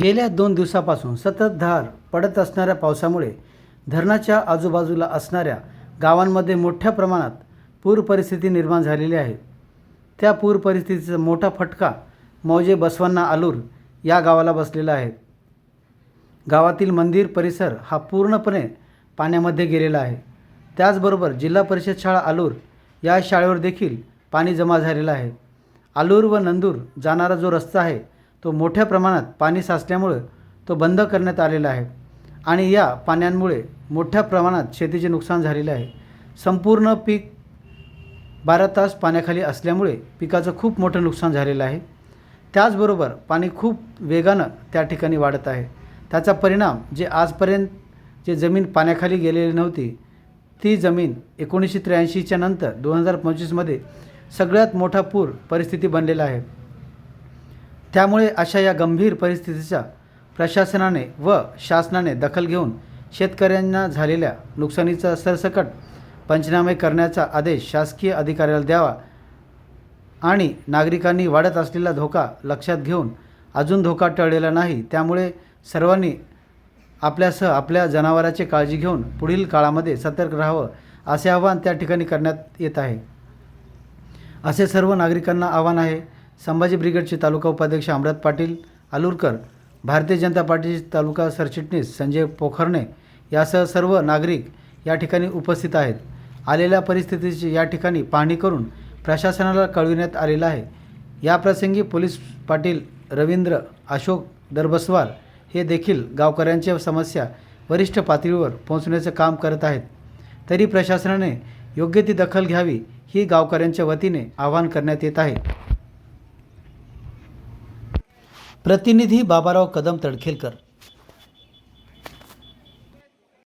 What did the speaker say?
गेल्या दोन दिवसापासून सततधार पडत असणाऱ्या पावसामुळे धरणाच्या आजूबाजूला असणाऱ्या गावांमध्ये मोठ्या प्रमाणात पूर परिस्थिती निर्माण झालेली आहे. त्या पूर परिस्थितीचा मोठा फटका मौजे बसवन्ना आलूर या गावाला बसलेला आहे. गावातील मंदिर परिसर हा पूर्णपणे पाण्यामध्ये गेलेला आहे. त्याचबरोबर जिल्हा परिषद शाळा आलूर या शाळेवर देखील पाणी जमा झालेलं आहे. आलूर व नंदूर जाणारा जो रस्ता आहे तो मोठ्या प्रमाणात पाणी साचल्यामुळं तो बंद करण्यात आलेला आहे आणि या पाण्यांमुळे मोठ्या प्रमाणात शेतीचे नुकसान झालेले आहे. संपूर्ण पीक बारा तास पाण्याखाली असल्यामुळे पिकाचं खूप मोठं नुकसान झालेलं आहे. त्याचबरोबर पाणी खूप वेगानं त्या ठिकाणी वाढत आहे. त्याचा परिणाम जे आजपर्यंत जे जमीन पाण्याखाली गेलेली नव्हती ती जमीन एकोणीसशे त्र्याऐंशीच्या नंतर दोन हजार पंचवीसमध्ये सगळ्यात मोठा पूर परिस्थिती बनलेला आहे. त्यामुळे अशा या गंभीर परिस्थितीचा प्रशासनाने व शासनाने दखल घेऊन शेतकऱ्यांना झालेल्या नुकसानीचा सरसकट पंचनामे करण्याचा आदेश शासकीय अधिकाऱ्याला द्यावा आणि नागरिकांनी वाढत असलेला धोका लक्षात घेऊन अजून धोका टळलेला नाही. त्यामुळे सर्वांनी आपल्यासह आपल्या जनावराची काळजी घेऊन पुढील काळामध्ये सतर्क राहावं असे आवाहन त्या ठिकाणी करण्यात येत आहे. असे सर्व नागरिकांना आव्हान आहे. संभाजी ब्रिगेडचे तालुका उपाध्यक्ष अमरात पाटील आलूरकर भारतीय जनता पार्टीचे तालुका सरचिटणीस संजय पोखरणे यासह सर्व नागरिक या ठिकाणी उपस्थित आहेत. आलेल्या परिस्थितीची या ठिकाणी पाहणी करून प्रशासनाला कळविण्यात आलेलं आहे. याप्रसंगी पोलीस पाटील रवींद्र अशोक दरबसवार हे देखील गावकऱ्यांच्या समस्या वरिष्ठ पातळीवर पोहोचण्याचं काम करत आहेत. तरी प्रशासनाने योग्य ती दखल घ्यावी ही गावकऱ्यांच्या वतीने आवाहन करण्यात येत आहे. प्रतिनिधी बाबाराव कदम तडखेलकर